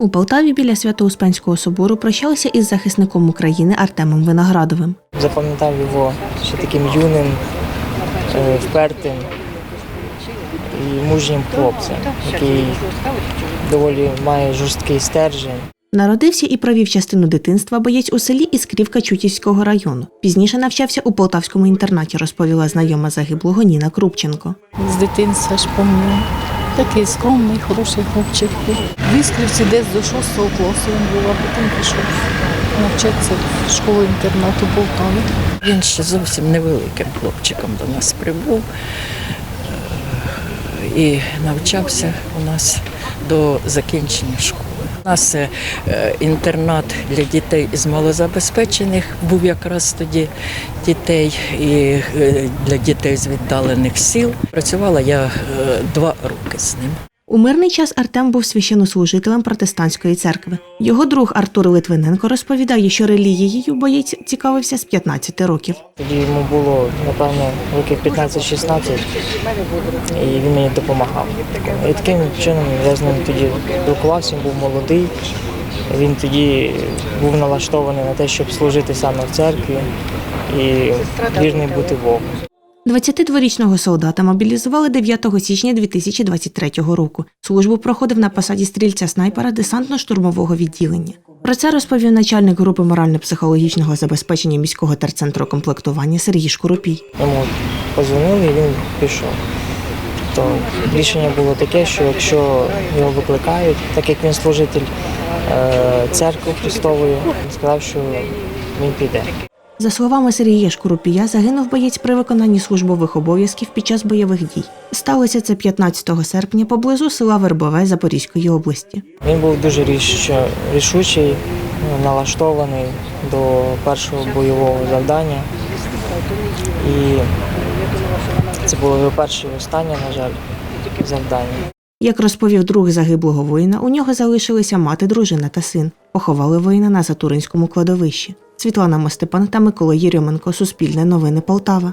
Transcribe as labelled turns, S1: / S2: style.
S1: У Полтаві біля Свято-Успенського собору прощалися із захисником України Артемом Виноградовим.
S2: Запам'ятав його ще таким юним, е, впертим і мужнім хлопцем, який доволі має жорсткий стержень.
S1: Народився і провів частину дитинства боєць у селі Іскрівка Чутівського району. Пізніше навчався у полтавському інтернаті, розповіла знайома загиблого Ніна Крупченко.
S3: З дитинства ж пам'ятаю. Такий скромний, хороший хлопчик. В Іскрівці десь до 6 класу він був, а потім пішов навчатися в школу інтернату Полтави.
S4: Він ще зовсім невеликим хлопчиком до нас прибув е, і навчався у нас до закінчення школи. У нас е, е, інтернат для дітей із малозабезпечених був якраз тоді дітей і е, для дітей з віддалених сіл. Працювала я два роки з ним.
S1: У мирний час Артем був священнослужителем протестантської церкви. Його друг Артур Литвиненко розповідає, що релігією боєць цікавився з 15 років.
S2: Тоді йому було, напевно, років 15-16, і він мені допомагав. І таким чином я з ним тоді спілкувався, він був молодий. Він тоді був налаштований на те, щоб служити саме в церкві і вірний бути Богу.
S1: 22-річного солдата мобілізували 9 січня 2023 року. Службу проходив на посаді стрільця снайпера десантно-штурмового відділення. Про це розповів начальник групи морально-психологічного забезпечення міського терцентру комплектування Сергій Шкуропій.
S2: Йому позвонили і він пішов. То рішення було таке, що якщо його викликають, так як він служитель е, церкви Христової, він сказав, що він піде.
S1: За словами Сергія Шкурупія, загинув боєць при виконанні службових обов'язків під час бойових дій. Сталося це 15 серпня поблизу села Вербове Запорізької області.
S2: Він був дуже ріш- рішучий, налаштований до першого бойового завдання. І це було його перше і останнє, на жаль, завдання.
S1: Як розповів друг загиблого воїна, у нього залишилися мати, дружина та син. Поховали воїна на Затуринському кладовищі. Світлана Мостепан та Микола Єрьоменко. Суспільне новини Полтава.